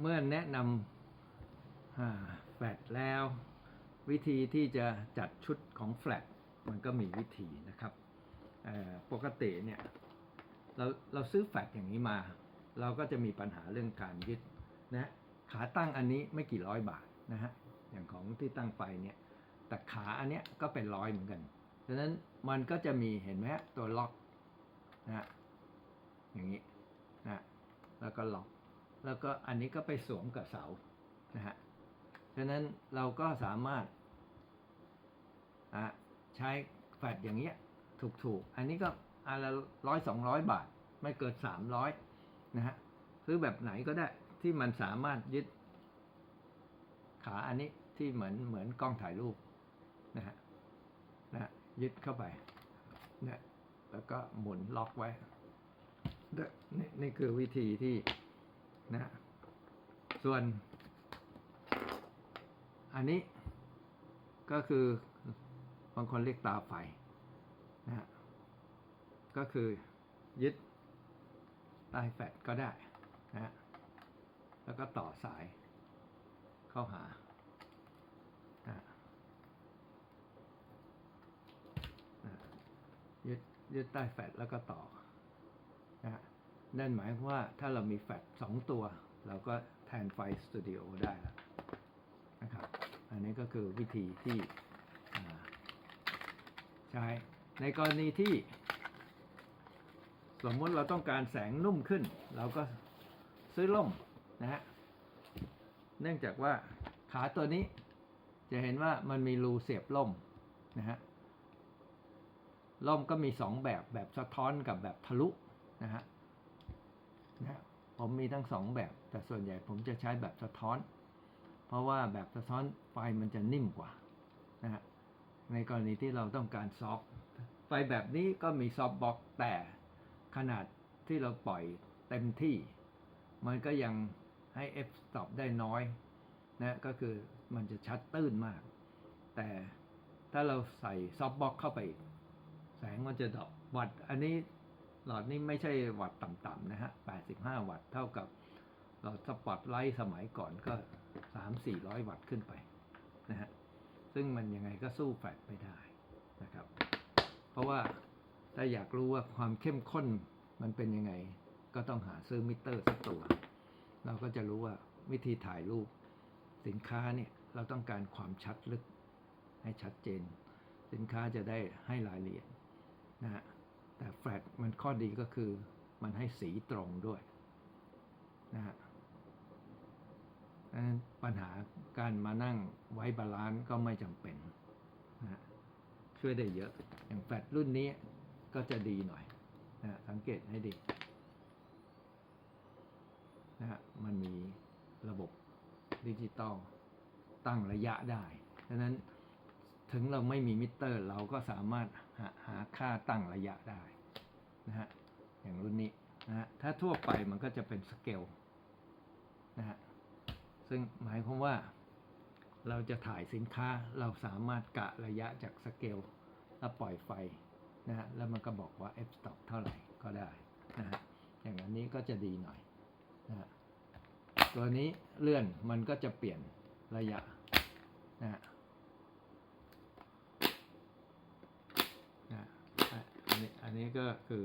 เมื่อแนะนำแฟลตแล้ว วิธีที่จะจัดชุดของแฟลตมันก็มีวิธีนะครับปกติเนี่ยเราเราซื้อแฟลตอย่างนี้มา เราก็จะมีปัญหาเรื่องการยึดนะขาตั้งอันนี้ไม่กี่ร้อยบาทนะฮะอย่างของที่ตั้งไฟเนี่ยแต่ขาอันเนี้ยก็เป็นร้อยเหมือนกันฉะนั้นมันก็จะมีเห็นไหมตัวล็อกนะอย่างนี้นะแล้วก็ล็อก แล้วก็อันนี้ก็ไปสวมกับเสานะฮะฉะนั้นเราก็สามารถใช้แฟลตอย่างเงี้ยถูกๆ อันนี้ก็อันละร้อยสองร้อยบาท ไม่เกินสามร้อยนะฮะซื้อแบบไหนก็ได้ที่มันสามารถยึดขาอันนี้ที่เหมือนเหมือนกล้องถ่ายรูปนะฮะนะยึดเข้าไปเนี่ยแล้วก็หมุนล็อกไว้เนี่ยนี่นี่คือวิธีที่ นะ ส่วน อันนี้ก็คือบางคนเรียกตาไฟนะฮะก็คือยึดใต้แฟลตก็ได้นะฮะแล้วก็ต่อสายเข้าหานะนะยึดยึดใต้แฟลตแล้วก็ต่อ นั่นหมายว่าถ้าเรามีแฟลตสองตัว เราก็แทนไฟสตูดิโอได้แล้วนะครับ อันนี้ก็คือวิธีที่ใช้ในกรณีที่ สมมติเราต้องการแสงนุ่มขึ้น เราก็ซื้อล่มนะฮะเนื่องจากว่าขาตัวนี้จะเห็นว่ามันมีรูเสียบล่มนะฮะล่มก็มีสองแบบแบบสะท้อนกับแบบทะลุนะฮะ นะผมมีทั้งสองแบบ แต่ส่วนใหญ่ผมจะใช้แบบสะท้อน เพราะว่าแบบสะท้อนไฟมันจะนิ่มกว่านะฮะในกรณีที่เราต้องการซอฟต์ไฟแบบนี้ก็มีซอฟต์บ็อกแต่ขนาดที่เราปล่อยเต็มที่ มันก็ยังให้ f stop ได้น้อยนะก็คือมันจะชัดตื้นมาก แต่ถ้าเราใส่ซอฟต์บ็อกเข้าไป แสงมันจะดรอปวัตต์อันนี้ หลอดนี้ไม่ใช่วัตต์ต่ำๆนะฮะ 85 วัตต์เท่ากับหลอดสปอตไลท์สมัยก่อนก็ 3-400 วัตต์ขึ้นไปนะฮะ ซึ่งมันยังไงก็สู้แฟลชไม่ได้นะครับ เพราะว่าถ้าอยากรู้ว่าความเข้มข้นมันเป็นยังไง ก็ต้องหาซื้อมิเตอร์สักตัว เราก็จะรู้ว่าวิธีถ่ายรูปสินค้าเนี่ยเราต้องการความชัดลึกให้ชัดเจน สินค้าจะได้ให้รายละเอียดนะฮะ แต่แฟลชมันข้อดีก็คือมันให้สีตรงด้วยนะฮะดังนั้นปัญหาการมานั่งไว้บาลานซ์ก็ไม่จำเป็นนะฮะช่วยได้เยอะ อย่างแฟลชรุ่นนี้ก็จะดีหน่อยนะฮะสังเกตให้ดีนะฮะมันมีระบบดิจิตอลตั้งระยะได้ดังนั้นถึงเราไม่มีมิเตอร์ เราก็สามารถหาหาค่าตั้งระยะได้ นะฮะอย่างรุ่นนี้นะฮะถ้าทั่วไปมันก็จะเป็นสเกลนะฮะซึ่งหมายความว่าเราจะถ่ายสินค้าเราสามารถกะระยะจากสเกลแล้วปล่อยไฟนะฮะแล้วมันก็บอกว่า f stop เท่าไหร่ก็ได้นะฮะอย่างอันนี้ก็จะดีหน่อยนะฮะตัวนี้เลื่อนมันก็จะเปลี่ยนระยะนะฮะนะฮะ อันนี้อันนี้ก็คือ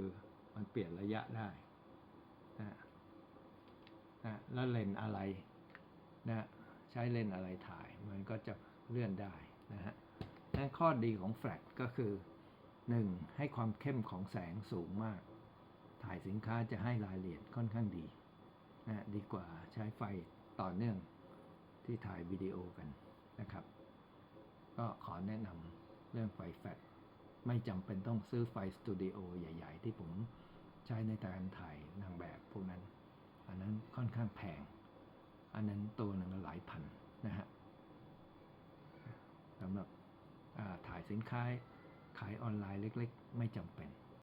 มันเปลี่ยนระยะได้นะนะแล้วเลนอะไรนะใช้เลนอะไรถ่ายมันก็จะเลื่อนได้นะฮะนั่นข้อดีของแฟลชก็คือ 1. ให้ความเข้มของแสงสูงมาก ถ่ายสินค้าจะให้รายละเอียดค่อนข้างดีนะดีกว่าใช้ไฟต่อเนื่องที่ถ่ายวิดีโอกันนะครับ ก็ขอแนะนำเรื่องไฟแฟลช ไม่จำเป็นต้องซื้อไฟสตูดิโอใหญ่ ๆ ที่ผมใช้ในการถ่ายนางแบบพวกนั้น อันนั้นค่อนข้างแพง อันนั้นตัวหนึ่งหลายพันนะฮะสำหรับถ่ายสินค้าขายออนไลน์เล็ก ๆ ไม่จำเป็น